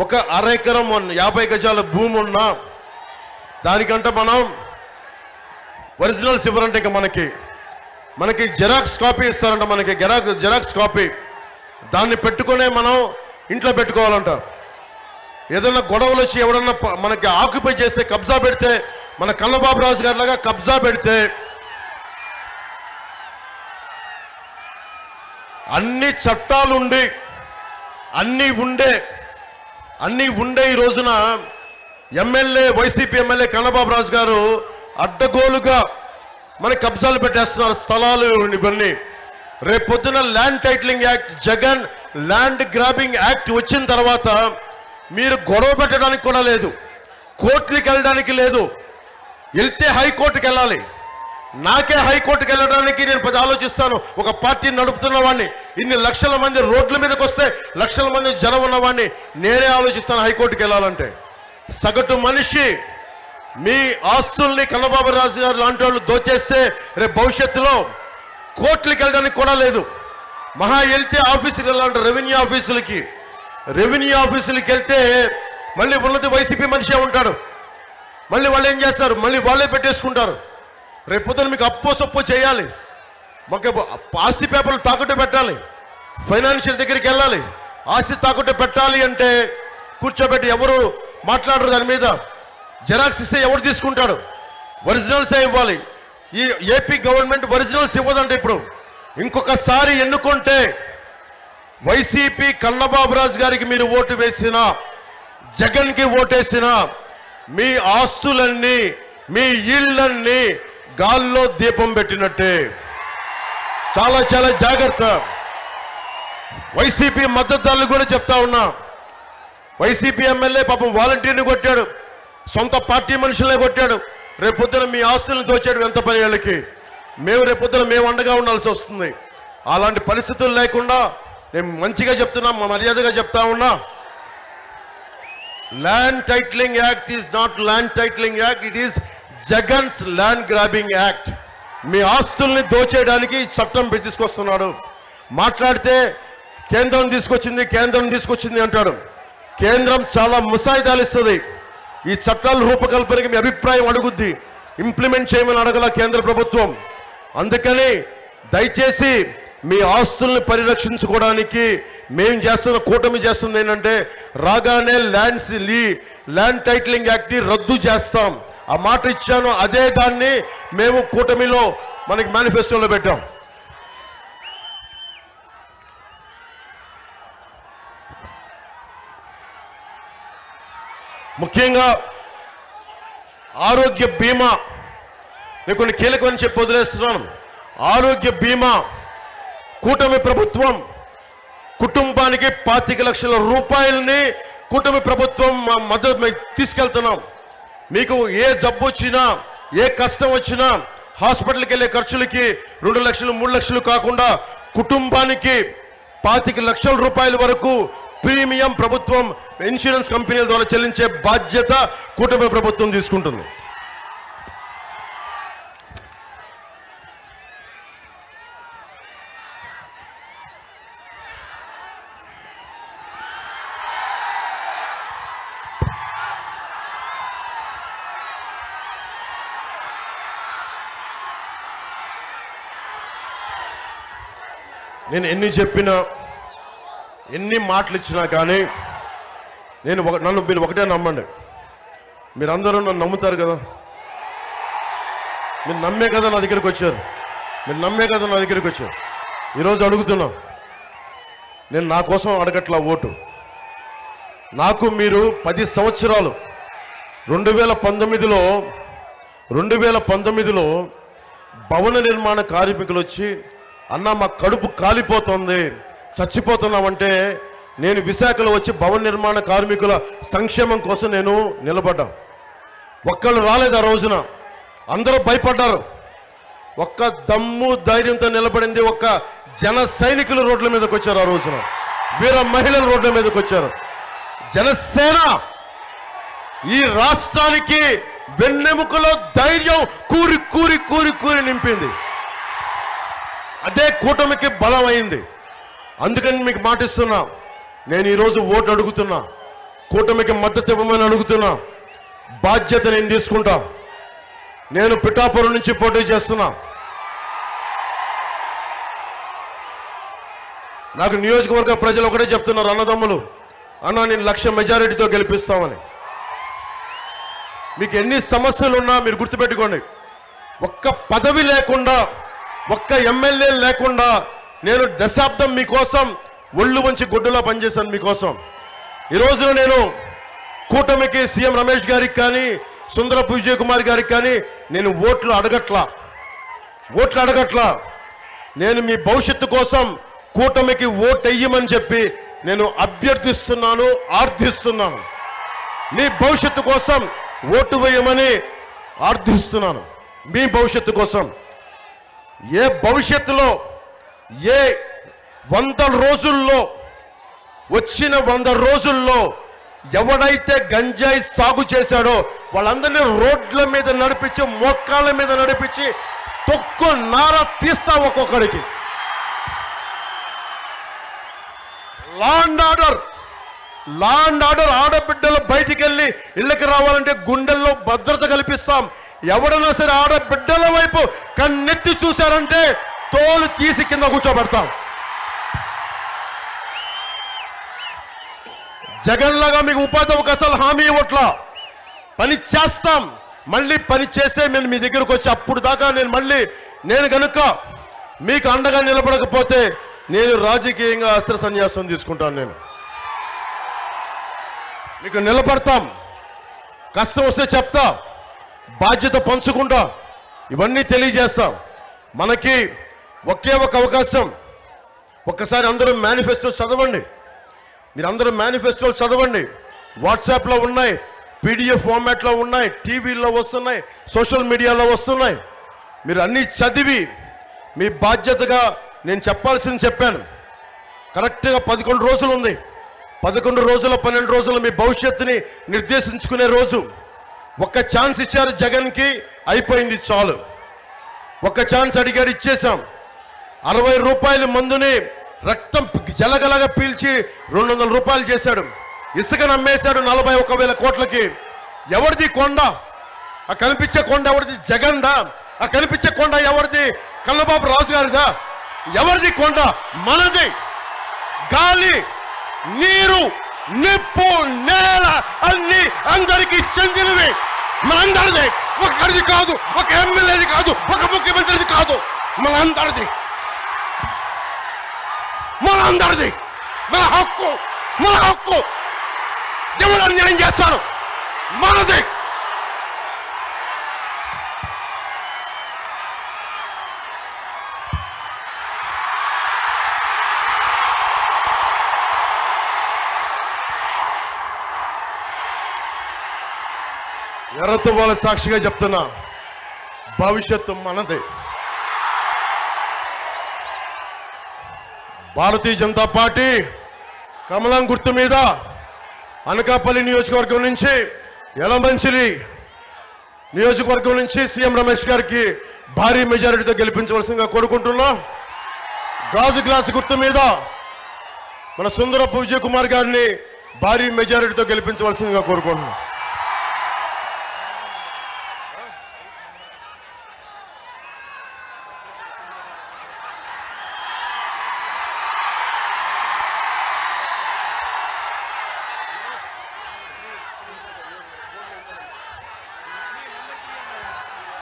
ఒక అర ఎకరం యాభై గజాల భూమి ఉన్నా దానికంటే మనం ఒరిజినల్స్ ఇవ్వరంటే ఇంకా మనకి మనకి జెరాక్స్ కాపీ ఇస్తారంట మనకి జెరాక్స్ జెరాక్స్ కాపీ. దాన్ని పెట్టుకునే మనం ఇంట్లో పెట్టుకోవాలంట. ఏదైనా గొడవలు వచ్చి ఎవడన్నా మనకి ఆక్యుపై చేస్తే కబ్జా పెడితే మన కన్నబాబు రాజు గారి లాగా కబ్జా పెడితే అన్ని చట్టాలుండి అన్ని ఉండే అన్నీ ఉండే ఈ రోజున MLA YCP MLA Kannababu Raju గారు అడ్డగోలుగా మన కబ్జాలు పెట్టేస్తున్నారు స్థలాలు ఇవన్నీ. రేపొద్దున land titling act Jagan land grabbing act వచ్చిన తర్వాత మీరు గొడవ పెట్టడానికి కూడా లేదు. కోర్టుకి వెళ్ళడానికి లేదు. వెళ్తే హైకోర్టుకి వెళ్ళాలి. నాకే హైకోర్టుకి వెళ్ళడానికి నేను పది ఆలోచిస్తాను. ఒక పార్టీని నడుపుతున్న వాడిని ఇన్ని లక్షల మంది రోడ్ల మీదకి వస్తే లక్షల మంది జనం ఉన్నవాడిని నేనే ఆలోచిస్తాను హైకోర్టుకి వెళ్ళాలంటే. సగటు మనిషి మీ ఆస్తుల్ని కన్నబాబు రాజు గారు లాంటి వాళ్ళు దోచేస్తే రేపు భవిష్యత్తులో కోర్టులకు వెళ్ళడానికి కూడా లేదు. మహా వెళ్తే ఆఫీసుకి వెళ్ళాలంటే రెవెన్యూ ఆఫీసులకి. రెవెన్యూ ఆఫీసులకి వెళ్తే మళ్ళీ ఉన్నది వైసీపీ మనిషే ఉంటాడు. మళ్ళీ వాళ్ళు ఏం చేస్తారు? మళ్ళీ వాళ్ళే పెట్టేసుకుంటారు. రేపు పొద్దున మీకు అప్పో సొప్పో చేయాలి. మాకు ఆస్తి పేపర్లు తాకట్టు పెట్టాలి. ఫైనాన్షియల్ దగ్గరికి వెళ్ళాలి. ఆస్తి తాకట్టు పెట్టాలి అంటే కూర్చోబెట్టి ఎవరు మాట్లాడరు దాని మీద. జెరాక్స్ ఇస్తే ఎవరు తీసుకుంటాడు? ఒరిజినల్సే ఇవ్వాలి. ఈ ఏపీ గవర్నమెంట్ ఒరిజినల్స్ ఇవ్వదండి ఇప్పుడు. ఇంకొకసారి ఎన్నుకుంటే వైసీపీ కన్నబాబురాజు గారికి మీరు ఓటు వేసినా జగన్కి ఓటేసినా మీ ఆస్తులన్నీ మీ ఇళ్ళన్నీ గాల్లో దీపం పెట్టినట్టే. చాలా చాలా జాగ్రత్త. వైసీపీ మద్దతుదారులు కూడా చెప్తా ఉన్నా. వైసీపీ ఎమ్మెల్యే పాపం వాలంటీర్ని కొట్టాడు. సొంత పార్టీ మనుషులే కొట్టాడు. రేపొద్దున మీ ఆస్తులను దోచాడు ఎంత పని వాళ్ళకి? మేము రేపొద్దున మేము అండగా ఉండాల్సి వస్తుంది. అలాంటి పరిస్థితులు లేకుండా నేను మంచిగా చెప్తున్నా మర్యాదగా చెప్తా ఉన్నా. Land titling act is not land titling act it is Jagan's land grabbing act. మీ ఆస్తుల్ని దోచేయడానికి చట్టం తీసుకొస్తున్నాడు. మాట్లాడితే కేంద్రం తీసుకొచ్చింది కేంద్రం తీసుకొచ్చింది అంటాడు. కేంద్రం చాలా ముసాయిదాలు ఇస్తుంది. ఈ చట్టాల రూపకల్పనకి మీ అభిప్రాయం అడుగుద్ది. ఇంప్లిమెంట్ చేయమని అడగల కేంద్ర ప్రభుత్వం. అందుకని దయచేసి మీ ఆస్తుల్ని పరిరక్షించుకోవడానికి మేం చేస్తున్న కూటమి చేస్తుంది ఏంటంటే రాగానే ల్యాండ్స్ లీ ల్యాండ్ టైటిలింగ్ యాక్ట్ని రద్దు చేస్తాం. ఆ మాట ఇచ్చాను అదే దాన్ని మేము కూటమిలో మనకి మేనిఫెస్టోలో పెట్టాం. ముఖ్యంగా ఆరోగ్య బీమా నేను కొన్ని కీలకమని చెప్పి వదిలేస్తున్నాను. ఆరోగ్య బీమా కూటమి ప్రభుత్వం కుటుంబానికి పాతిక లక్షల రూపాయలని కూటమి ప్రభుత్వం మా మద్దతు తీసుకెళ్తున్నాం. మీకు ఏ జబ్బు వచ్చినా ఏ కష్టం వచ్చినా హాస్పిటల్కి వెళ్ళే ఖర్చులకి రెండు లక్షలు మూడు లక్షలు కాకుండా కుటుంబానికి పాతిక లక్షల రూపాయల వరకు ప్రీమియం ప్రభుత్వం ఇన్సూరెన్స్ కంపెనీల ద్వారా చెల్లించే బాధ్యత కూటమి ప్రభుత్వం తీసుకుంటుంది. నేను ఎన్ని చెప్పినా ఎన్ని మాటలు ఇచ్చినా కానీ నేను ఒక నన్ను మీరు ఒకటే నమ్మండి. మీరందరూ నన్ను నమ్ముతారు కదా? మీరు నమ్మే కదా నా దగ్గరికి వచ్చారు? మీరు నమ్మే కదా నా దగ్గరికి వచ్చారు? ఈరోజు అడుగుతున్నా నేను నా కోసం అడగట్లా ఓటు? నాకు మీరు పది సంవత్సరాలు రెండు వేల పంతొమ్మిదిలో రెండు వేల పంతొమ్మిదిలో భవన నిర్మాణ కార్మికులు వచ్చి అన్న మా కడుపు కాలిపోతుంది. చచ్చిపోతున్నామంటే నేను విశాఖలో వచ్చి భవన నిర్మాణ కార్మికుల సంక్షేమం కోసం నేను నిలబడ్డా. ఒక్కళ్ళు రాలేదు ఆ రోజున. అందరూ భయపడ్డారు. ఒక్క దమ్ము ధైర్యంతో నిలబడింది ఒక్క జన సైనికులు రోడ్ల మీదకి వచ్చారు ఆ రోజున. వీర మహిళలు రోడ్ల మీదకి వచ్చారు. జనసేన ఈ రాష్ట్రానికి వెన్నెముకలో ధైర్యం కూరి కూరి కూరి కూరి నింపింది. అదే కూటమికి బలం అయింది అందుకని మీకు మాటిస్తున్నా నేను ఈరోజు ఓటు అడుగుతున్నా కూటమికి మద్దతు ఇవ్వమని అడుగుతున్నా బాధ్యత నేను తీసుకుంటా. నేను పిఠాపురం నుంచి పోటీ చేస్తున్నా. నాకు నియోజకవర్గ ప్రజలు ఒకటే చెప్తున్నారు అన్నదమ్ములు అన్న నేను లక్ష మెజారిటీతో గెలిపిస్తామని. మీకు ఎన్ని సమస్యలు ఉన్నా మీరు గుర్తుపెట్టుకోండి. ఒక్క పదవి లేకుండా ఒక్క ఎమ్మెల్యే లేకుండా నేను దశాబ్దం మీకోసం ఒళ్ళు వంచి గుడ్డులా పనిచేశాను మీకోసం. ఈ రోజున నేను కూటమికి సీఎం రమేష్ గారికి కానీ సుందరపు విజయ్ కుమార్ గారికి కానీ నేను ఓట్లు అడగట్లా. ఓట్లు అడగట్లా. నేను మీ భవిష్యత్తు కోసం కూటమికి ఓటెయ్యమని చెప్పి నేను అభ్యర్థిస్తున్నాను ఆర్థిస్తున్నాను. మీ భవిష్యత్తు కోసం ఓటు వేయమని ఆర్థిస్తున్నాను. మీ భవిష్యత్తు కోసం ఏ భవిష్యత్తులో ఏ వంద రోజుల్లో వచ్చిన వంద రోజుల్లో ఎవడైతే గంజాయి సాగు చేశాడో వాళ్ళందరినీ రోడ్ల మీద నడిపించి మోకాళ్ళ మీద నడిపించి తొక్కు నార తీస్తా ఒక్కొక్కడికి. Law and order law and order ఆడబిడ్డలు బయటికి వెళ్ళి ఇళ్ళకి రావాలంటే గుండెల్లో భద్రత కల్పిస్తాం. ఎవడన్నా సరే ఆడబిడ్డల వైపు కన్నెత్తి చూశారంటే తోలు తీసి కింద కూర్చోబెడతాం. జగన్ లాగా మీకు ఉపాధి అవకాశాలు హామీ ఇవ్వట్లా. పని చేస్తాం. మళ్ళీ పని చేసే నేను మీ దగ్గరకు వచ్చి అప్పుడు దాకా నేను మళ్ళీ నేను కనుక మీకు అండగా నిలబడకపోతే నేను రాజకీయంగా అస్త్ర సన్యాసం తీసుకుంటాను నేను. మీకు నిలబడతాం. కష్టం వస్తే చెప్తా. బాధ్యత పంచుకుంటా. ఇవన్నీ తెలియజేస్తాం. మనకి ఒకే ఒక అవకాశం. ఒక్కసారి అందరూ మేనిఫెస్టో చదవండి. మీరందరూ మేనిఫెస్టోలు చదవండి. వాట్సాప్లో ఉన్నాయి పీడిఎఫ్ ఫార్మాట్లో ఉన్నాయి టీవీల్లో వస్తున్నాయి సోషల్ మీడియాలో వస్తున్నాయి. మీరు అన్నీ చదివి మీ బాధ్యతగా నేను చెప్పాల్సింది చెప్పాను. కరెక్ట్గా పదకొండు రోజులు ఉంది. పదకొండు రోజుల పన్నెండు రోజులు మీ భవిష్యత్తుని నిర్దేశించుకునే రోజు. ఒక్క ఛాన్స్ ఇచ్చారు జగన్కి అయిపోయింది చాలు. ఒక్క ఛాన్స్ అడిగాడు ఇచ్చేశాం. అరవై రూపాయల మందుని రక్తం జలగలగా పీల్చి రెండు వందల రూపాయలు చేశాడు. ఇసుక నమ్మేశాడు నలభై ఒక వేల కోట్లకి. ఎవరిది కొండ? ఆ కనిపించే కొండ ఎవరిది? జగన్దా? ఆ కనిపించే కొండ ఎవరిది? కన్నబాబు రాజు గారిదా ఎవరిది కొండ? మనది. గాలి నీరు నిప్పు నేల అన్ని అందరికీ చెందినవి. మనందరిది ఒకరిది కాదు ఒక ఎమ్మెల్యేది కాదు ఒక ముఖ్యమంత్రిది కాదు. మనందరిది. మనందరిది. మన హక్కు మన హక్కు. ఎవరు అన్యాయం చేస్తాను మనది. ఎర్రతో వాళ్ళ సాక్షిగా చెప్తున్నా భవిష్యత్తు మనదే. భారతీయ జనతా పార్టీ కమలం గుర్తు మీద అనకాపల్లి నియోజకవర్గం నుంచి ఎలమంచిలి నియోజకవర్గం నుంచి సీఎం రమేష్ గారికి భారీ మెజారిటీతో గెలిపించవలసిందిగా కోరుకుంటున్నాం. గాజు గ్లాస్ గుర్తు మీద మన సుందరపు విజయ్ కుమార్ గారిని భారీ మెజారిటీతో గెలిపించవలసిందిగా కోరుకుంటున్నాం.